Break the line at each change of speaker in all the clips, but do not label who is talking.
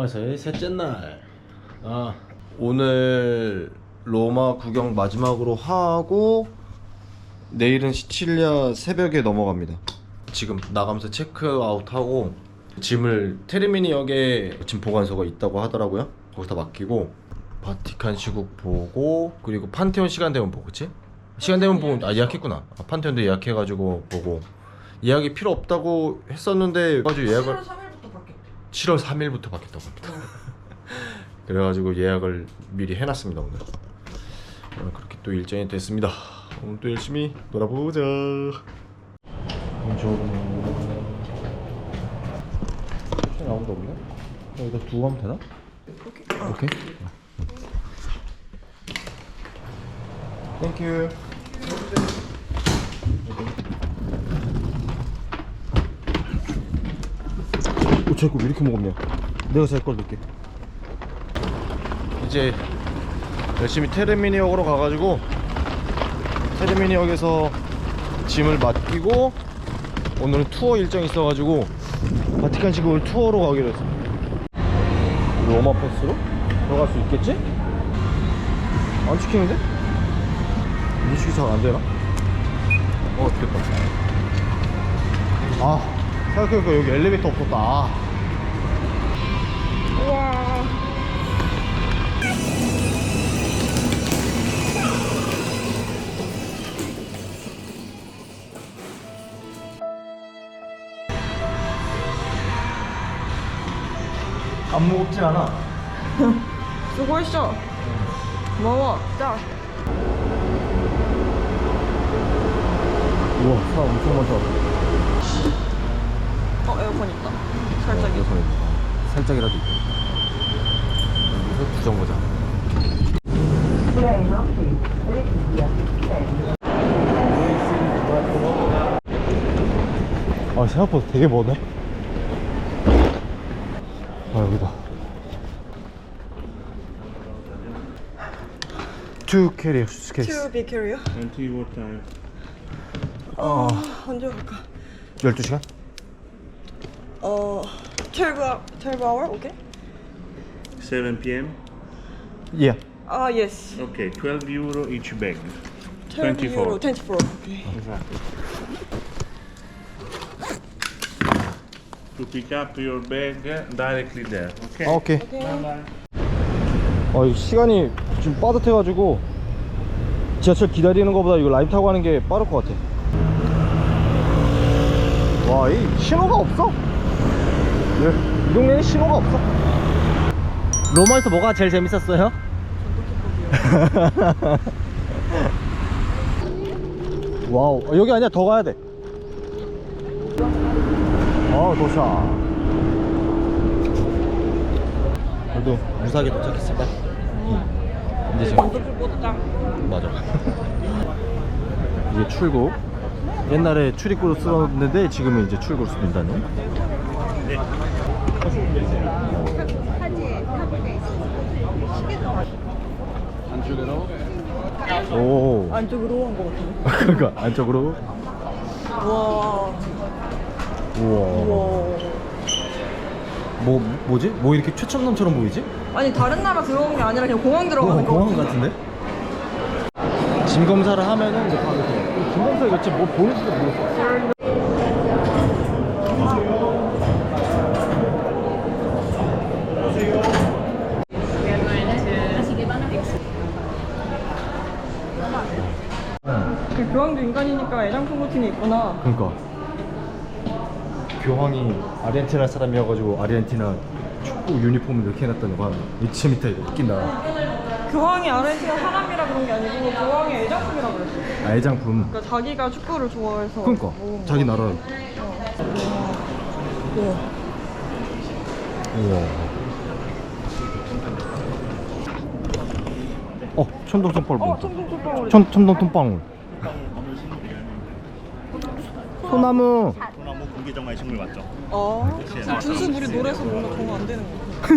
로마에서의 셋째 날. 아 오늘 로마 구경 마지막으로 하고 내일은 시칠리아 새벽에 넘어갑니다. 지금 나가면서 체크아웃하고 짐을 테르미니역에 짐 보관소가 있다고 하더라고요. 거기다 맡기고 바티칸 시국 보고 그리고 판테온 시간 되면 보고 그치? 시간 되면 보고 아 예약했구나. 아, 판테온도 예약해가지고 보고 예약이 필요 없다고 했었는데 가지고 예약을
7월 3일부터 받겠대.
7월 3일부터 받겠다고 합니다. 그래가지고 예약을 미리 해놨습니다 오늘. 오늘 그렇게 또 일정이 됐습니다. 오늘 또 열심히 놀아보자. 혹시 아무도 없네? 여기다 두고 가면 되나? 오케이. 땡큐. 오, 제거 왜 이렇게 무겁냐? 내가 제걸 넣을게. 이제 열심히 테르미니역으로 가가지고 테르미니역에서 짐을 맡기고 오늘은 투어 일정이 있어가지고 바티칸 시국을 투어로 가기로 했어. 로마 패스로 들어갈 수 있겠지? 안 찍히는데? 인식이 잘 안 되나? 어, 됐다. 아, 생각해보니까 여기 엘리베이터 없었다. 아.
우와.
안 무겁진 않아.
수고했어. 고마워. 자.
우와, 사람 엄청 많다.
어 에어컨 있다. 살짝
에어컨 있네. 살짝이라도 있다. 여기서 주정거장. 아, 생각보다 되게 머네. 아, 여기다.
To be carrier.
Until what time?
어,
언제 갈까?
12시간?
어 12 hour, 12 hour, 오케이?
7 p.m.
예.
아, yes.
Okay, 12 euro each bag.
12
24.
euro, 24. 오케이.
Exactly. To pick up your bag directly there. Okay.
아, 오케이.
오케이.
어, 이 시간이 지금 빠듯해가지고 지하철 기다리는 것보다 이거 라이브 타고 하는 게 빠를 것 같아. 와, 이 신호가 없어. 예, 이 동네는 신호가 없어. 로마에서 뭐가 제일 재밌었어요? 와우, 어, 여기 아니야 더 가야 돼. 어, 도착. 그래도 무사하게 도착했을까? 이제 지금
저쪽보다 짱.
맞아. 이제 출국. 옛날에 출입구로 쓰었는데 지금은 이제 출구로 쓴다는. 오.
안쪽으로 한 거 같은데.
그러니까 안쪽으로.
우와.
우와.
우와.
뭐 뭐지? 뭐 이렇게 최첨단처럼 보이지?
아니 다른 나라 들어온 게 아니라 그냥 공항 들어가는 거.
공항 같은데? 짐 검사를 하면은 이제 바로 돼. 짐 검사 이거 진짜 뭐 보는지도 모르겠어.
그 교황도 인간이니까 애장품 루틴이 있구나.
그러니까 교황이 아르헨티나 사람이어가지고 아르헨티나 축구 유니폼을 이렇게 해놨다는 거야. 미치미타 이거 웃긴다.
교황이 아르헨티나 사람이라 그런 게 아니고 교황의 애장품이라 그랬어.
아, 애장품.
그러니까 자기가 축구를 좋아해서.
그러니까
오.
자기 나라.
우와.
우와. 어 천둥 손방울.
어,
보인다.
청송초방울.
천 천둥 손방울. 소나무.
소나무 공기정화의 식물 맞죠?
아, 준수 우리 노래에서 뭔가 정안 되는 거 같아.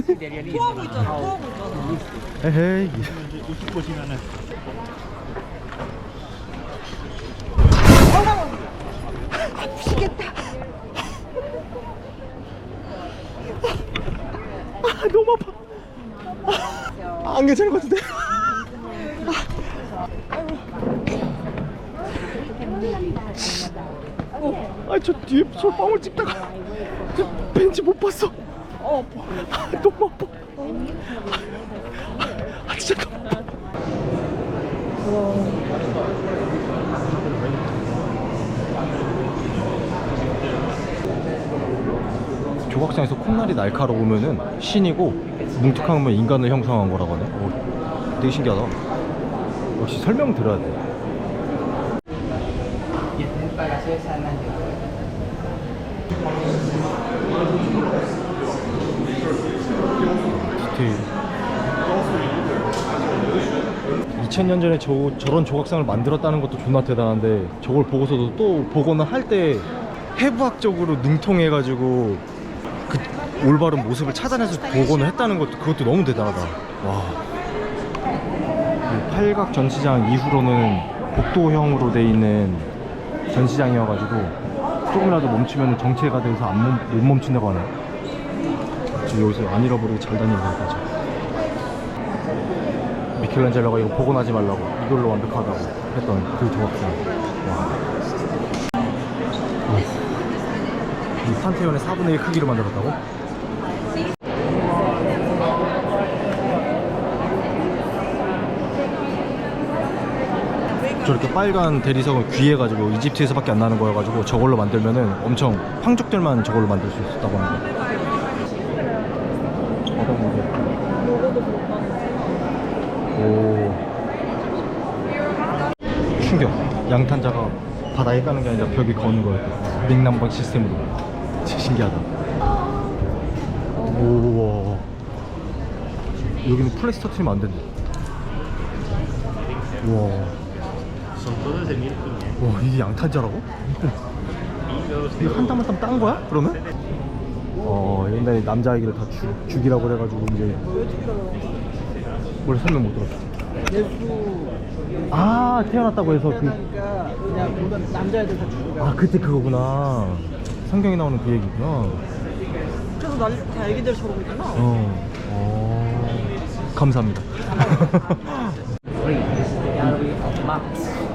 토하고 있잖아, 토하고 있잖아.
에헤이.
이쪽 보시면은
너무 아파. 아, 안 괜찮은 것 같은데. 아, 저 뒤에 솔방울 찍다가 저 벤치 못 봤어. 어, 아파. 아, 너무 아파. 아, 진짜 잠깐만. 조각상에서 콧날이 날카로우면은 신이고 뭉툭하면 인간을 형성한 거라고 하네. 오, 되게 신기하다. 역시 설명 들어야 돼. 디테일. 2000년 전에 저, 저런 조각상을 만들었다는 것도 존나 대단한데 저걸 보고서도 또 보거나 할 때 해부학적으로 능통해가지고 그 올바른 모습을 찾아내서 보거나 했다는 것도 그것도 너무 대단하다. 와. 이 팔각 전시장 이후로는 복도형으로 돼 있는 전시장이어가지고 조금이라도 멈추면 정체가 돼서 안 멈, 못 멈춘다고 하네. 지금 여기서 안 잃어버리고 잘 다니는 거까지. 미켈란젤로가 이거 복원하지 말라고 이걸로 완벽하다고 했던 그 조각상. 와. 이 판테온의 4분의 1 크기로 만들었다고? 저렇게 빨간 대리석은 귀해가지고 이집트에서밖에 안 나는 거여가지고 저걸로 만들면은 엄청 황족들만 저걸로 만들 수 있었다고 합니다. 오. 충격. 양탄자가 바닥에 까는 게 아니라 벽에 거는 거였다 냉난방 시스템으로. 진짜 신기하다. 우와. 여기는 플래시 터트리면 안 된대. 우와 와 이게 양탄자라고? 이거 한땀 한땀 딴 거야? 그러면? 어 옛날에 남자아이를 다 죽, 죽이라고 그래가지고 이제 뭘 설명 못 들었어 아 태어났다고 해서 그
그러니까 그냥 모든 남자애들 다 죽여.
아 그때 그거구나 성경에 나오는 그 얘기구나
그래서 날다 애기들 저러고 있잖아.
어, 어... 감사합니다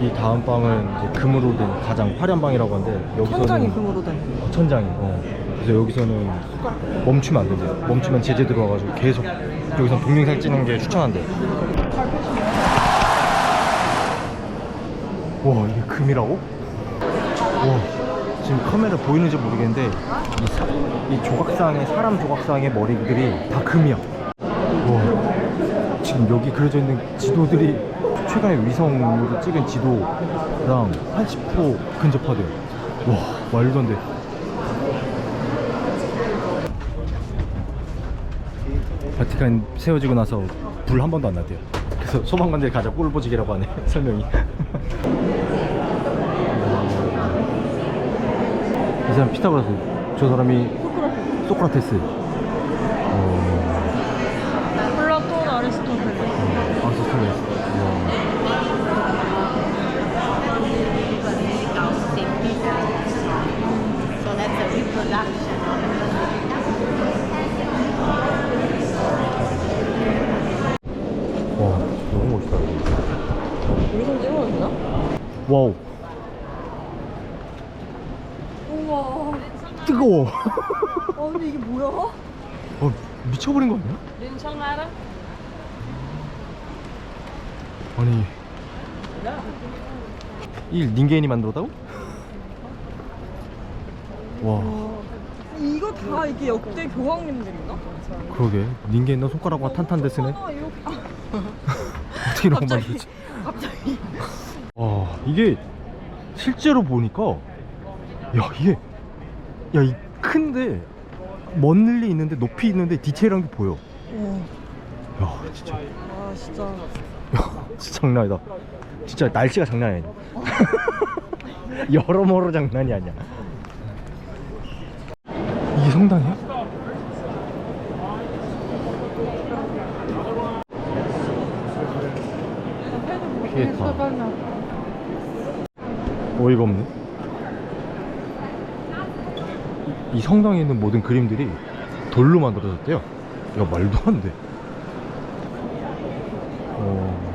이 다음 방은 이제 금으로 된 가장 화려한 방이라고 하는데 여기서는
천장이 금으로 된.
어, 천장이 어. 그래서 여기서는 멈추면 안 된대 멈추면 제재 들어와가지고 계속 여기서 동영상 찍는 게 추천한대 와 이게 금이라고? 와 지금 카메라 보이는지 모르겠는데 이, 사- 이 조각상의 사람 조각상의 머리들이 다 금이야 와 지금 여기 그려져 있는 지도들이 최근에 위성으로 찍은 지도랑 80% 근접하대요. 와 말도 안 돼. 바티칸 세워지고 나서 불 한 번도 안 났대요. 그래서 소방관들 가자 꿀보직이라고 하네 설명이. 이 사람 피타고라스 저 사람이 소크라테스. 어... 와 너무 멋있다
여기서 찍어도 되나?
와우
우와.
뜨거워
아 근데 이게 뭐야?
어, 미쳐버린 거 아니야? 아니 이 닌게인이 만들었다고? 와
이거 다 이게 역대 교황님들인가?
그러게 닌게인 너 손가락과 탄탄데 쓰네
하나 이렇게.
어떻게 이런 거
갑자기.
만들지
갑자기.
와 이게 실제로 보니까 야 이게 야 이 큰데 멀리 있는데 높이 있는데 디테일한 게 보여
와.
야 진짜
아 진짜.
야 진짜 장난 아니다 진짜 날씨가 장난이 아니야 여러모로 장난이 아니야 이게 성당이야? 어이가 없네 이 성당에 있는 모든 그림들이 돌로 만들어졌대요 야 말도 안 돼. 어.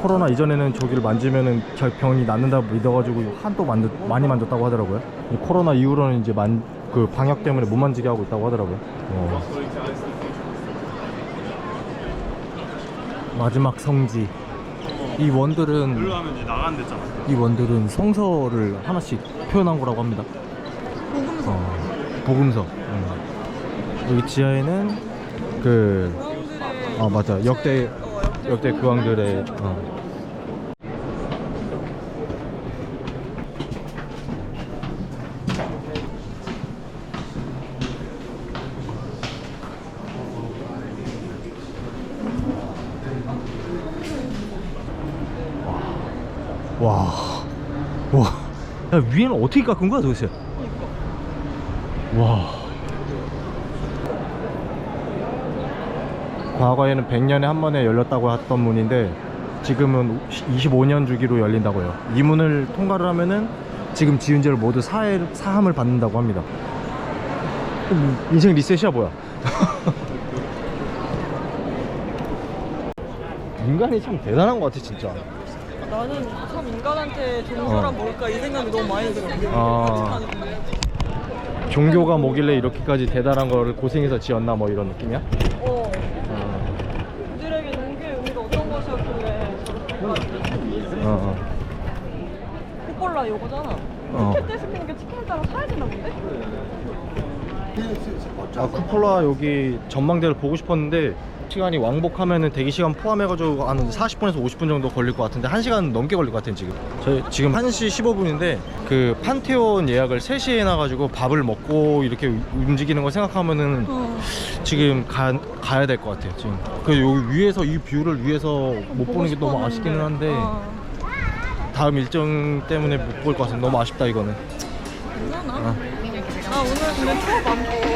코로나 이전에는 저기를 만지면은 저 병이 낫는다고 믿어가지고 한도 만졌, 많이 만졌다고 하더라고요. 이 코로나 이후로는 이제 만, 그 방역 때문에 못 만지게 하고 있다고 하더라고요. 어. 마지막 성지. 이 원들은.
이
원들은 성서를 하나씩 표현한 거라고 합니다.
복음서.
어, 복음서. 어. 여기 지하에는 그
왕들의
아, 맞아. 역대-
어,
역대 교황들의 어. 와, 와, 야 위에는 어떻게 깎은 거야 도대체? 와. 과거에는 100년에 한 번에 열렸다고 했던 문인데 지금은 25년 주기로 열린다고요. 이 문을 통과를 하면은 지금 지은 죄를 모두 사해, 사함을 받는다고 합니다. 인생 리셋이야 뭐야? 인간이 참 대단한 것 같아 진짜.
나는 참 인간한테 좋은 사람 뭘까 이 생각이 너무 많이 들어.
아. 종교가 뭐길래 이렇게까지 대단한 거를 고생해서 지었나 뭐 이런 느낌이야?
어. 그들에게 종교의 의미가 어떤 것이었길래 저렇게까지
어, 어.
코폴라 요거잖아.
어.
티켓 때 시키는 게 티켓에 따라 사야 되나 본데?
아 쿠폴라 여기 전망대를 보고 싶었는데 시간이 왕복하면은 대기 시간 포함해가지고 한 40분에서 50분 정도 걸릴 것 같은데 1시간 넘게 걸릴 것 같아요 지금 저희 지금 1시 15분인데 그 판테온 예약을 3시에 해놔가지고 밥을 먹고 이렇게 움직이는 걸 생각하면은
어.
지금 가, 가야 될 것 같아요 지금 그 여기 위에서 이 뷰를 위해서 못 보는 게 너무 아쉽기는 한데
어.
다음 일정 때문에 못 볼 것 같아요 너무 아쉽다 이거는
괜찮아.
아.
아 오늘 그냥 추억 많고